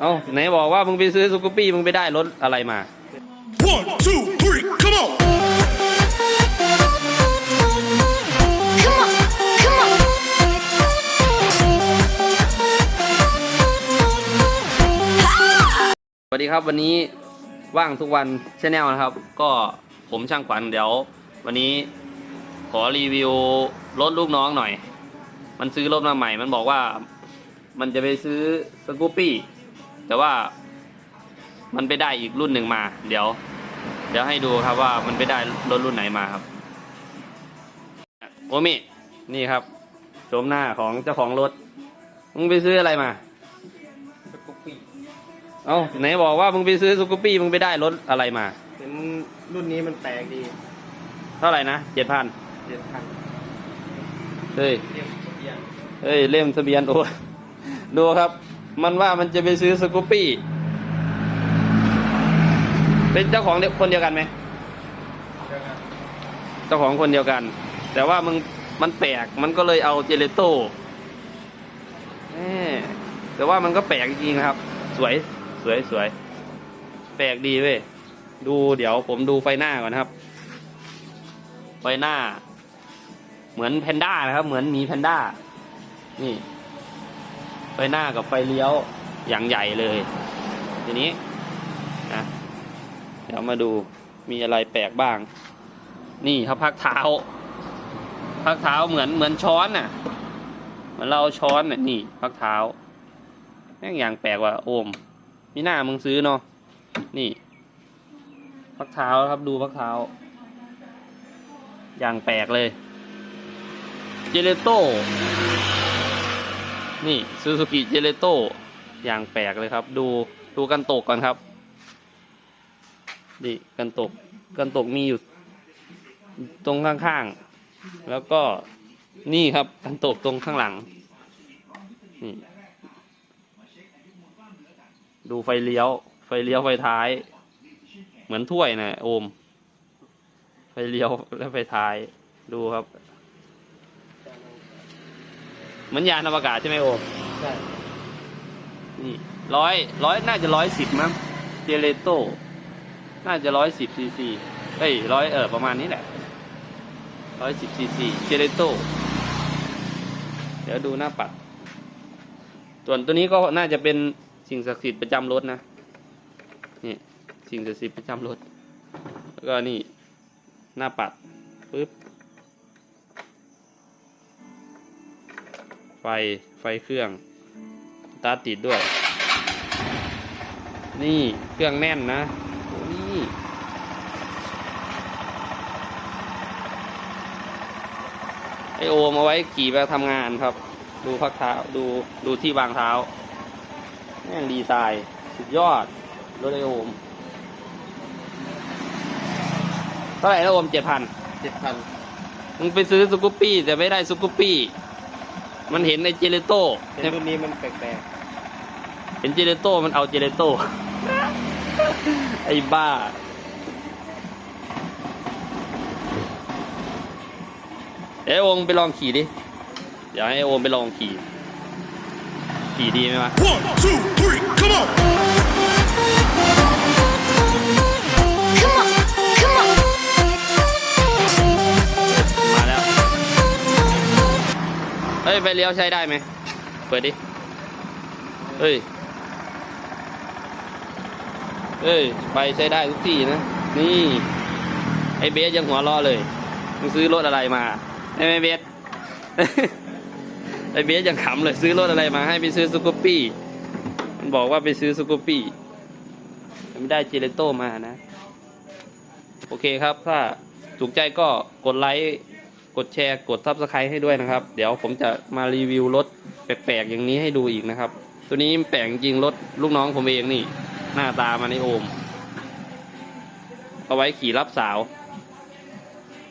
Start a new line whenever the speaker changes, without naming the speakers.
เอ้าไหนบอกว่ามึงไปซื้อสกูปปี้มึงไปได้รถอะไรมา
One, two, three, come on!
Come on, come on.
สวัสดีครับวันนี้ว่างทุกวันชแนลนะครับ ก็ผมช่างขวัญเดี๋ยว วันนี้ขอรีวิวรถลูกน้องหน่อย มันซื้อรถมาใหม่ มันบอกว่า มันจะไปซื้อสกูปปี้ แต่ว่ามันไปได้อีกรุ่นหนึ่งมา เดี๋ยว เดี๋ยวให้ดูครับว่ามันไปได้รถรุ่นไหนมาครับ โอมิ นี่ครับโฉมหน้าของเจ้าของรถ มึงไปซื้ออะไรมา
สกุปปี้
เอ้าไหนบอกว่ามึงไปซื้อสกูปปี้มึงไปได้รถอะไรมา
เห็นรุ่นนี้มันแปลกดี
เท่าไหร่นะเจ็ดพัน
เจ็ดพัน
เฮ้ย
เรียกทะเบียน
เฮ้ย เล่มทะเบียนโอ้ยดูครับ มันว่ามันจะไปซื้อสกูปปี้ เป็นเจ้าของเดียวคนเดียวกันไหม
เจ้า
ของคนเดียวกัน แต่ว่ามึงมันแปลก มันก็เลยเอาเจเลโต้แต่ว่ามันก็แปลกจริงๆนะครับ สวย สวย สวย แปลกดีเว้ย ดูเดี๋ยวผมดูไฟหน้าก่อนนะครับ ไฟหน้า เหมือนแพนด้านะครับ เหมือนหมีแพนด้า นี่ หน้ากับไฟเลี้ยวอย่างใหญ่เลย ทีนี้นะเดี๋ยวมาดูมีอะไรแปลกบ้าง นี่ครับพักเท้า พักเท้าเหมือนเหมือนช้อนน่ะเหมือนเราเอาช้อนน่ะนี่พักเท้าแม่งอย่างแปลกว่ะโอมมีหน้ามึงซื้อเนาะนี่ พักเท้าครับดูพักเท้า อย่างแปลกเลย เจเลโต้ นี่ซูซูกิเจเลโต้อย่างแปลกเลยครับ ดูดูกันตกก่อนครับนี่กันตกกันตกมีอยู่ตรงข้างๆ แล้วก็นี่ครับกันตกตรงข้างหลัง นี่ ดูไฟเลี้ยว ไฟเลี้ยวไฟท้าย เหมือนถ้วยนะโอม ไฟเลี้ยวและไฟท้าย ดูครับ เหมือนยานอวกาศใช่ไหมโอม
ใช่
นี่ร้อยร้อยน่าจะร้อยสิบมั้งเจเลโต้น่าจะร้อยสิบซีซีเอ้ยร้อยเออประมาณนี้แหละร้อยสิบซีซีเจเลโต้เดี๋ยวดูหน้าปัด ส่วนตัวนี้ก็น่าจะเป็นสิ่งศักดิ์สิทธิ์ประจำรถนะ นี่สิ่งศักดิ์สิทธิ์ประจำรถ แล้วก็นี่หน้าปัดปึ๊บ ไฟไฟเครื่องตาติดด้วย นี่เครื่องแน่นนะโอ้นี่ไอโอมเอาไว้ขี่ไปทำงานครับ ดูพักเท้าดูดูที่วางเท้าแม่งดีไซน์ สุดยอดรถไอโอมเท่าไหร่นะโอมเจ็ดพัน
เจ็ดพัน
มึงไปซื้อสกูปปี้แต่ไม่ได้สกูปปี้ มันเห็นในเจเลโต้
เห็นรุ่นนี้มันแปลก
เห็นเจเลโต้มันเอาเจเลโต้ ไอ้บ้า เอ้ยโอมไปลองขี่ดิ เดี๋ยวให้โอมไปลองขี่ ขี่ดีไหมวะ
One, two, three, come on!
ฮ้ยไฟเลี้ยวใช้ได้ไหมเปิดดิ เฮ้ย เฮ้ยไฟใช้ได้ทุกที่นะ นี่ ไอเบสยังหัวล้อเลย มึงซื้อรถอะไรมาไอเบสไอเบสยังขำเลยซื้อรถอะไรมาให้ไปซื้อสกูปปี้มันบอกว่าไปซื้อสกูปปี้ไม่ได้เจเลโต้มานะ โอเคครับ ถ้าถูกใจก็กดไลค์ ดแชร์กดซับสไครต์ให้ด้วยนะครับ เดี๋ยวผมจะมารีวิวรถแปลกๆอย่างนี้ให้ดูอีกนะครับ ตัวนี้แปลกจริงรถลูกน้องผมเองนี่ หน้าตามันในโอม เอาไว้ขี่รับสาว